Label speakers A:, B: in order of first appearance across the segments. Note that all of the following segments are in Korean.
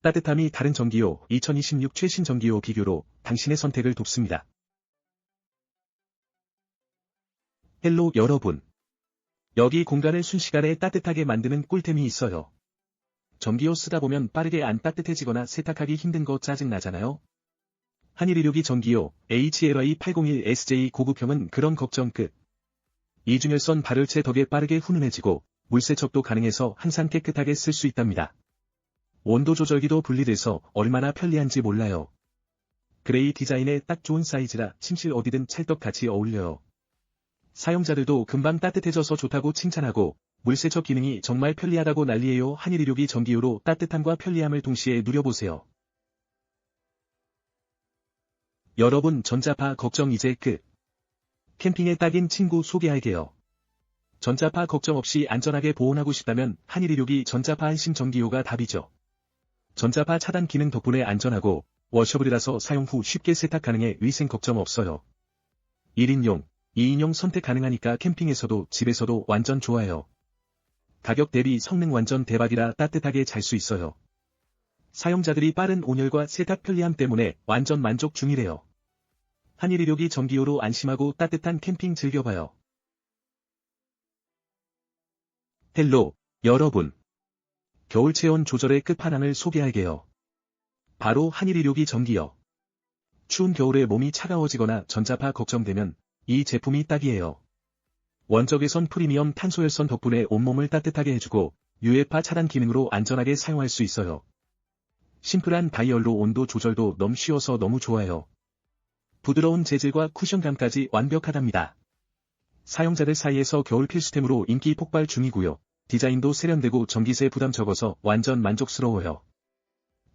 A: 따뜻함이 다른 전기요 2026 최신 전기요 비교로 당신의 선택을 돕습니다. 헬로 여러분. 여기 공간을 순식간에 따뜻하게 만드는 꿀템이 있어요. 전기요 쓰다 보면 빠르게 안 따뜻해지거나 세탁하기 힘든 거 짜증 나잖아요? 한일16이 전기요 HLI 801SJ 고급형은 그런 걱정 끝. 이중열선 발열체 덕에 빠르게 훈훈해지고 물세척도 가능해서 항상 깨끗하게 쓸 수 있답니다. 온도 조절기도 분리돼서 얼마나 편리한지 몰라요. 그레이 디자인에 딱 좋은 사이즈라 침실 어디든 찰떡같이 어울려요. 사용자들도 금방 따뜻해져서 좋다고 칭찬하고 물세척 기능이 정말 편리하다고 난리예요. 한일16이 전기요로 따뜻함과 편리함을 동시에 누려보세요. 여러분 전자파 걱정 이제 끝. 캠핑에 딱인 친구 소개할게요. 전자파 걱정 없이 안전하게 보온하고 싶다면 한일16이 전자파 안심 전기요가 답이죠. 전자파 차단 기능 덕분에 안전하고 워셔블이라서 사용 후 쉽게 세탁 가능해 위생 걱정 없어요. 1인용, 2인용 선택 가능하니까 캠핑에서도 집에서도 완전 좋아요. 가격 대비 성능 완전 대박이라 따뜻하게 잘 수 있어요. 사용자들이 빠른 온열과 세탁 편리함 때문에 완전 만족 중이래요. 한일16이 전기요로 안심하고 따뜻한 캠핑 즐겨봐요. 헬로, 여러분. 겨울 체온 조절의 끝판왕을 소개할게요. 바로 한일16이 전기요. 추운 겨울에 몸이 차가워지거나 전자파 걱정되면 이 제품이 딱이에요. 원적외선 프리미엄 탄소열선 덕분에 온몸을 따뜻하게 해주고 유해파 차단 기능으로 안전하게 사용할 수 있어요. 심플한 다이얼로 온도 조절도 너무 쉬워서 너무 좋아요. 부드러운 재질과 쿠션감까지 완벽하답니다. 사용자들 사이에서 겨울 필수템으로 인기 폭발 중이고요. 디자인도 세련되고 전기세 부담 적어서 완전 만족스러워요.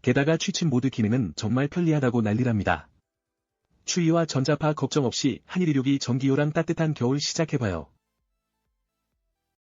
A: 게다가 취침 모드 기능은 정말 편리하다고 난리랍니다. 추위와 전자파 걱정 없이 한일16이 전기요랑 따뜻한 겨울 시작해봐요.